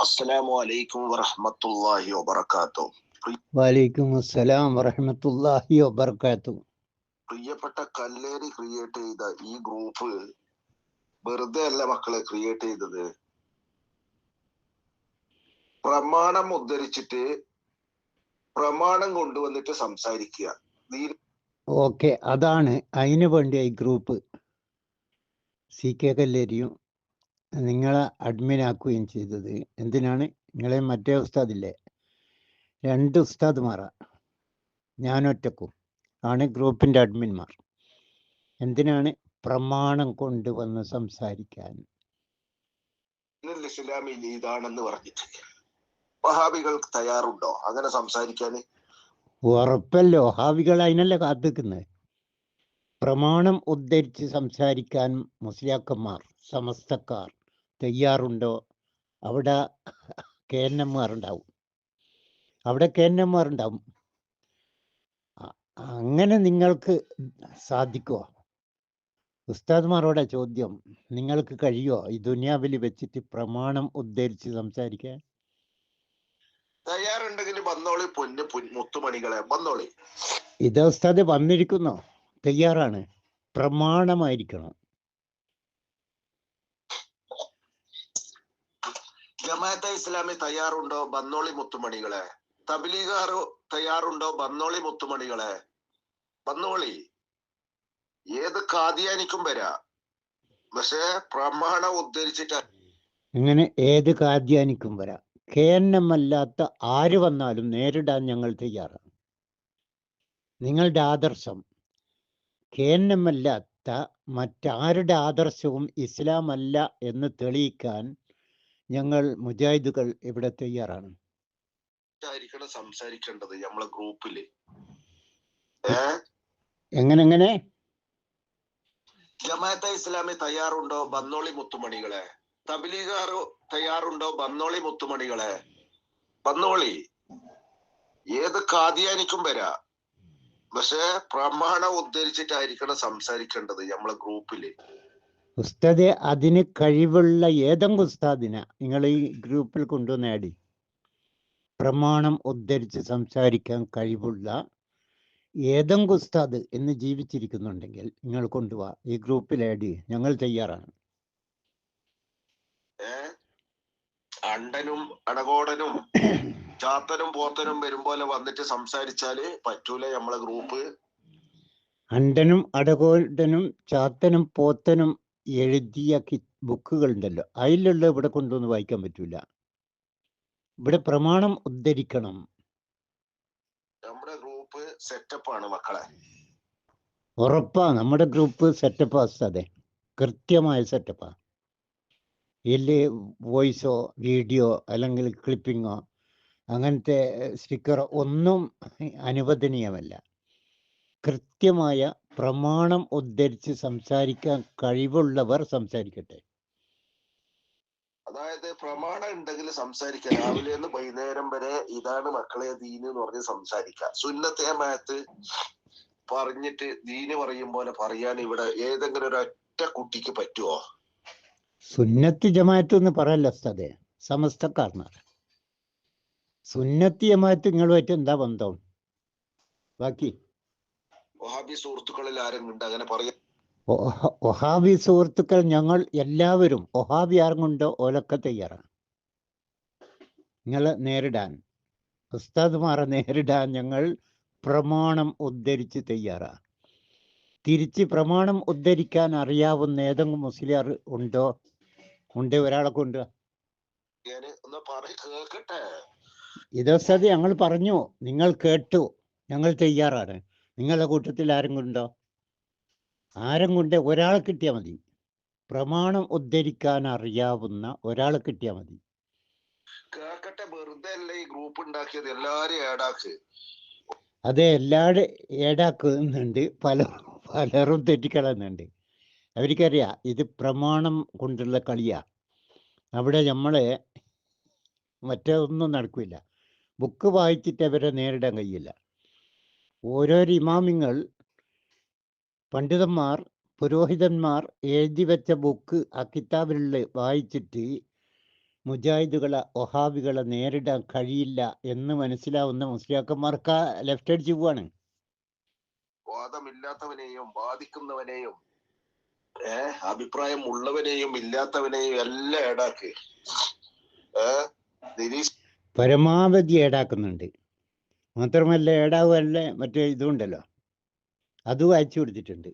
അസ്സലാമു അലൈക്കും വറഹ്മത്തുള്ളാഹി വബറകാതുഹു. വലൈക്കും അസ്സലാം വറഹമത്തുല്ലാഹി വബർക്കാത്തു പ്രിയപ്പെട്ട കല്ലേരി ക്രിയേറ്റ് ചെയ്ത ഈ ഗ്രൂപ്പ് വെറുതെ അല്ല മക്കളെ ക്രിയേറ്റ് ചെയ്തത്. പ്രമാണം ഉദ്ധരിച്ചിട്ട് പ്രമാണം കൊണ്ടുവന്നിട്ട് സംസാരിക്കുക. ഓക്കെ അതാണ് അതിനു വേണ്ടി ഈ ഗ്രൂപ്പ് സി കെ കല്ലേരിയും നിങ്ങളെ അഡ്മിൻ ആക്കുകയും ചെയ്തത്. എന്തിനാണ്? നിങ്ങളെ മറ്റേ ഉസ്താദില്ലേ? രണ്ട് ഉസ്താദ്മാരാ. ഞാനൊറ്റക്കും. ആണ് ഗ്രൂപ്പിന്റെ അഡ്മിൻമാർ എന്തിനാണ്? പ്രമാണം കൊണ്ടുവന്ന് സംസാരിക്കാൻ. ഇസ്ലാമിൽ ഇതാണെന്ന് പറഞ്ഞിട്ട്. വഹാബികൾ തയ്യാറുണ്ടോ? അങ്ങനെ സംസാരിക്കാൻ. ഉറപ്പല്ലോ? ഹാവികൾ അതിനല്ലേ കാത്തിക്കുന്നത് പ്രമാണം ഉദ്ധരിച്ച് സംസാരിക്കാൻ മുസ്ലിയാക്കന്മാർ സമസ്തക്കാർ തയ്യാറുണ്ടോ? അവിടെ കെ എൻ എമ്മാറുണ്ടാവും അവിടെ കെ എൻ എമ്മാറുണ്ടാവും അങ്ങനെ നിങ്ങൾക്ക് സാധിക്കുമോ ഉസ്താദ്മാരോടെ ചോദ്യം. നിങ്ങൾക്ക് കഴിയുമോ ഈ ദുനിയാവിൽ വെച്ചിട്ട് പ്രമാണം ഉദ്ധരിച്ച് സംസാരിക്കാൻ? തയ്യാറുണ്ടെങ്കിൽ വന്നോളി പൊന്ന് പൊൻ മുത്തുമണികളെ വന്നോളി. ഇത് ഉസ്താദ് വന്നിരിക്കുന്നോ. തയ്യാറാണ്. പ്രമാണമായിരിക്കണം. ജമാഅത്തെ ഇസ്ലാമി തയ്യാറുണ്ടോ ബന്നോളി മുത്തുമണികളെ? തബ്ലീഗാറോ തയ്യാറുണ്ടോ ബന്നോളി മുത്തുമണികളെ? ബന്നോളി ഏത് കാദിയാനിക്കും വരാ? പക്ഷേ പ്രമാണം ഉദ്ധരിച്ചിട്ട് ഇങ്ങനെ ഏത് കാദ്യാനിക്കും വരാ? കെ എൻ എം അല്ലാത്ത ആര് വന്നാലും നേരിടാൻ ഞങ്ങൾ തയ്യാറാണ്. നിങ്ങളുടെ ആദർശം കെ എൻ എം അല്ലാത്ത മറ്റാരുടെ ആദർശവും ഇസ്ലാമല്ല എന്ന് തെളിയിക്കാൻ ഞങ്ങൾ മുജാഹിദുകൾ ഇവിടെ തയ്യാറാണ്. ആയിരിക്കണം സംസാരിക്കേണ്ടത് നമ്മളെ ഗ്രൂപ്പിൽ എങ്ങനെങ്ങനെ എങ്ങനെ എങ്ങനെ ജമാഅത്തെ ഇസ്ലാമി തയ്യാറുണ്ടോ ബന്നോളി മുത്തുമണികളെ? തബ്ലീഗാറോ തയ്യാറുണ്ടോ ബന്നോളി മുത്തുമണികളെ? ബന്നോളി ഏത് കാദിയാനിക്കും വരാ. പക്ഷെ പ്രമാണം ഉദ്ധരിച്ചിട്ടായിരിക്കണം സംസാരിക്കേണ്ടത് നമ്മളെ ഗ്രൂപ്പിൽ ഉസ്താദെ അതിന് കഴിവുള്ള ഏതെങ്കിലും ഉസ്താദിനെ നിങ്ങൾ ഈ ഗ്രൂപ്പിൽ കൊണ്ടു നേടി പ്രമാണം ഉദ്ധരിച്ച് സംസാരിക്കാൻ കഴിവുള്ള ഏതെങ്കിലും ഉസ്താദ് എന്ന് ജീവിച്ചിരിക്കുന്നുണ്ടെങ്കിൽ നിങ്ങൾ കൊണ്ടുപോവാ ഈ ഗ്രൂപ്പിൽ ആഡ്. ഞങ്ങൾ തയ്യാറാണ്. അണ്ടനും അടകോടനും ചാത്തനും പോത്തനും വരും പോലെ വന്നിട്ട് സംസാരിച്ചാൽ പറ്റൂല നമ്മളെ ഗ്രൂപ്പ്. അണ്ടനും അടകോടനും ചാത്തനും പോത്തനും എഴുതിയ കി ബുക്കുകൾ ഉണ്ടല്ലോ അതിലുള്ള ഇവിടെ കൊണ്ടുവന്ന് വായിക്കാൻ പറ്റൂല. ഇവിടെ പ്രമാണം ഉദ്ധരിക്കണം. നമ്മുടെ ഗ്രൂപ്പ് സെറ്റപ്പ് ആണ് മക്കളെ. ഉറപ്പാ നമ്മുടെ ഗ്രൂപ്പ് സെറ്റപ്പ് അതെ കൃത്യമായ സെറ്റപ്പാ ഇല്ലേ വോയിസോ വീഡിയോ അല്ലെങ്കിൽ ക്ലിപ്പിങ്ങോ അങ്ങനത്തെ സ്റ്റിക്കറോ ഒന്നും അനുവദനീയമല്ല. കൃത്യമായ പ്രമാണം ഉദ്ധരിച്ച് സംസാരിക്കാൻ കഴിവുള്ളവർ സംസാരിക്കട്ടെ. അതായത് പ്രമാണം ഉണ്ടെങ്കിൽ സംസാരിക്കാം. രാവിലെ നിന്ന് വൈകുന്നേരം വരെ ഇതാണ് മക്കളെ ദീന് എന്ന് പറഞ്ഞ് സംസാരിക്കാം സുന്നത്തെ മയത്ത് പറഞ്ഞിട്ട് ദീന് പറയും പോലെ പറയാൻ ഇവിടെ ഏതെങ്കിലും ഒരു ഒറ്റ കുട്ടിക്ക് പറ്റുമോ സുന്നത്തി ജമാഅത്ത് എന്ന് പറയല്ല ഉസ്താദെ സമസ്തക്കാരനാണ് സുന്നത്തി ജമാഅത്ത് നിങ്ങളുമായിട്ട് എന്താ ബന്ധം? ബാക്കി വഹാബി സുഹൃത്തുക്കളിൽ ആരെങ്കിലും ഉണ്ട് അങ്ങനെ പറയാം. ഒഹ- ഒഹാബി സുഹൃത്തുക്കൾ ഞങ്ങൾ എല്ലാവരും ഒഹാബി ആർക്കുണ്ടോ ഓലൊക്കെ തയ്യാറാണ് നിങ്ങളെ നേരിടാൻ. ഉസ്താദ്മാരെ നേരിടാൻ ഞങ്ങൾ പ്രമാണം ഉദ്ധരിച്ച് തയ്യാറാണ് തിരിച്ച് പ്രമാണം ഉദ്ധരിക്കാൻ അറിയാവുന്ന ഏതെങ്കിലും മുസ്ലിയാർ ഉണ്ടോ? ഉണ്ട് ഒരാളെ കൊണ്ട് ഇതോസ്താദ് ഞങ്ങൾ പറഞ്ഞു നിങ്ങൾ കേട്ടു ഞങ്ങൾ തയ്യാറാണ്. നിങ്ങളുടെ കൂട്ടത്തിൽ ആരെങ്കിലും ഉണ്ടോ? ആരും കൊണ്ട് ഒരാളെ കിട്ടിയാൽ മതി. പ്രമാണം ഉദ്ധരിക്കാൻ അറിയാവുന്ന ഒരാളെ കിട്ടിയാൽ മതി. കേക്കട്ടെ വെറുതെ അല്ല ഈ ഗ്രൂപ്പ് ഉണ്ടാക്കിയത്? എല്ലാരും ഏടാക്ക് അതെ എല്ലാവരും ഏടാക്കുന്നുണ്ട് പല പലരും തെറ്റിക്കളയുന്നുണ്ട്. അവർക്കറിയാം ഇത് പ്രമാണം കൊണ്ടുള്ള കളിയാ. അവിടെ നമ്മളെ മറ്റൊന്നും നടക്കില്ല. ബുക്ക് വായിച്ചിട്ട് അവരെ നേരിടാൻ കഴിയില്ല. ഓരോരോ ഇമാമിങ്ങൾ പണ്ഡിതന്മാർ പുരോഹിതന്മാർ എഴുതി വെച്ച ബുക്ക് ആ കിതാബിലുള്ള വായിച്ചിട്ട് മുജാഹിദുകളെ ഒഹാബികളെ നേരിടാൻ കഴിയില്ല എന്ന് മനസ്സിലാവുന്ന മുസ്ലിയാക്കന്മാർക്ക് ലെഫ്റ്റ് അടിച്ച് പോവാണ്. വാദമില്ലാത്തവനെയും വാദിക്കുന്നവനെയും ഏ അഭിപ്രായം ഉള്ളവനെയും ഇല്ലാത്തവനെയും എല്ലാം ഏടാക്ക്. പരമാവധി ഏടാക്കുന്നുണ്ട്. മാത്രമല്ല ഏടാവുമല്ല മറ്റേ ഇതുണ്ടല്ലോ. അതും അയച്ചു കൊടുത്തിട്ടുണ്ട്.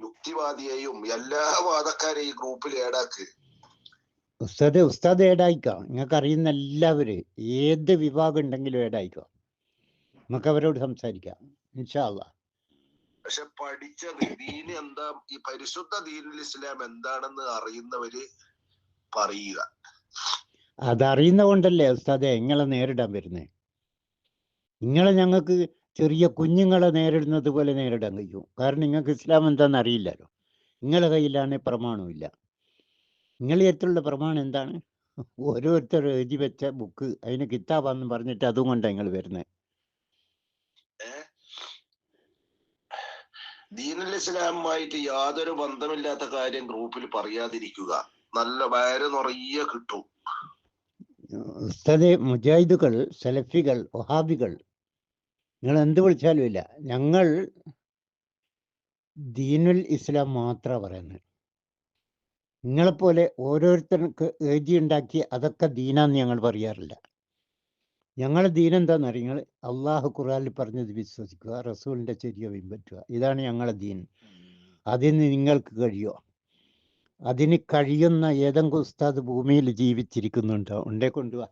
യുക്തിവാദിയെയും എല്ലാ വാദക്കാരെയും ഗ്രൂപ്പിൽ ഏടാക്ക്. ഉസ്താദ് ഉസ്താദ് ഏടായിക്കോ? നിങ്ങൾക്ക് അറിയുന്ന എല്ലാവരും ഏത് വിഭാഗം ഉണ്ടെങ്കിലും ഏടായിക്കോ? നമുക്ക് അവരോട് സംസാരിക്കാം. പക്ഷെ പഠിച്ചത് ദീന് എന്താ? ഈ പരിശുദ്ധ ദീനുൽ ഇസ്ലാം എന്താണെന്ന് അറിയുന്നവര് പറയുക. അതറിയുന്ന കൊണ്ടല്ലേ ഉസ്താദെ ഇങ്ങളെ നേരിടാൻ വരുന്നത് നിങ്ങളെ ഞങ്ങൾക്ക് ചെറിയ കുഞ്ഞുങ്ങളെ നേരിടുന്നത് പോലെ നേരിടാൻ കഴിയും. കാരണം നിങ്ങൾക്ക് ഇസ്ലാം എന്താണെന്ന് അറിയില്ലല്ലോ. നിങ്ങളെ കയ്യിലാണ് പ്രമാണമില്ല നിങ്ങളെ അടുത്തുള്ള പ്രമാണം എന്താണ്? ഓരോരുത്തർ എഴുതി വെച്ച ബുക്ക് അതിന് കിതാബാന്ന് പറഞ്ഞിട്ട് അതും കൊണ്ടാണ് നിങ്ങൾ വരുന്നത് ദീനുൽ ഇസ്ലാമുമായിട്ട് യാതൊരു ബന്ധമില്ലാത്ത കാര്യം ഗ്രൂപ്പിൽ പറയാതിരിക്കുക. നല്ല വയറ് നിറയെ കിട്ടും. ഉസ്താദെ മുജാഹിദുകൾ സലഫികൾ ഒഹാബികൾ നിങ്ങൾ എന്ത് വിളിച്ചാലും ഇല്ല. ഞങ്ങൾ ദീനുൽ ഇസ്ലാം മാത്രമാണ് പറയുന്നത്. നിങ്ങളെപ്പോലെ ഓരോരുത്തർക്ക് എഴുതി ഉണ്ടാക്കി അതൊക്കെ ദീനാന്ന് ഞങ്ങൾ പറയാറില്ല. ഞങ്ങൾ ദീൻ എന്താണെന്ന് നിങ്ങൾ അള്ളാഹു ഖുറാനിൽ പറഞ്ഞത് വിശ്വസിക്കുക റസൂലിന്റെ ചെരിയ പിൻപറ്റുക. ഇതാണ് ഞങ്ങളുടെ ദീൻ. അതിന് നിങ്ങൾക്ക് കഴിയോ അതിന് കഴിയുന്ന ഏതെങ്കിലും ഉസ്താദ് ഭൂമിയിൽ ജീവിച്ചിരിക്കുന്നുണ്ടോ? ഉണ്ടേ കൊണ്ടുപോവാ